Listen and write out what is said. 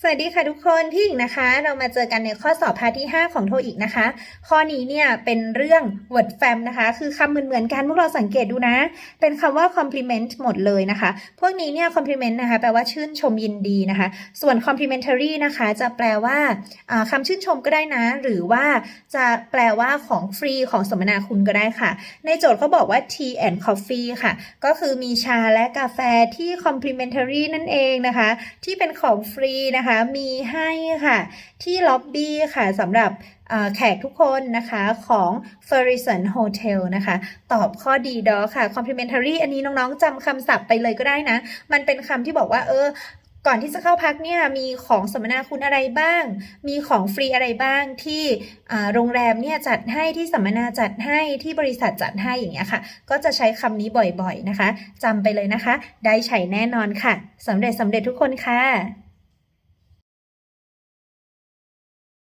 สวัสดีค่ะทุกคนพี่หญิงนะคะ เรามาเจอกันในข้อสอบพาร์ทที่ 5 ของโทอีกนะคะ ข้อนี้เนี่ยเป็นเรื่อง word fam นะคะ คือคำเหมือนๆกันพวกเราสังเกตดูนะ เป็นคำว่า compliment หมดเลยนะคะ พวกนี้เนี่ย compliment นะคะแปลว่าชื่นชมยินดีนะคะ ส่วน complimentary นะคะจะแปลว่าคำชื่นชมก็ได้นะ หรือว่าจะแปลว่าของฟรีของสมนาคุณก็ได้ค่ะ ในโจทย์เขาบอกว่า tea and coffee ค่ะ ก็คือมีชาและกาแฟที่ complimentary นั่นเองนะคะ ที่เป็นของฟรีนะคะมีให้ค่ะที่ล็อบบี้ค่ะสำหรับแขกทุกคนนะคะของ f e r r i s o n Hotel นะคะ ตอบข้อดีดอค่ะ complimentary อันนี้น้องๆจำคำศัพท์ไปเลยก็ได้นะ มันเป็นคำที่บอกว่าเออก่อนที่จะเข้าพักเนี่ยมีของสัมนาคุณอะไรบ้าง มีของฟรีอะไรบ้างที่โรงแรมเนี่ยจัดให้ที่สัมมนาจัดให้ที่บริษัทจัดให้อย่างเงี้ยค่ะ ก็จะใช้คำนี้บ่อยๆนะคะจำไปเลยนะคะ ได้ใช้แน่นอนค่ะสำเร็จสำเร็จทุกคนค่ะ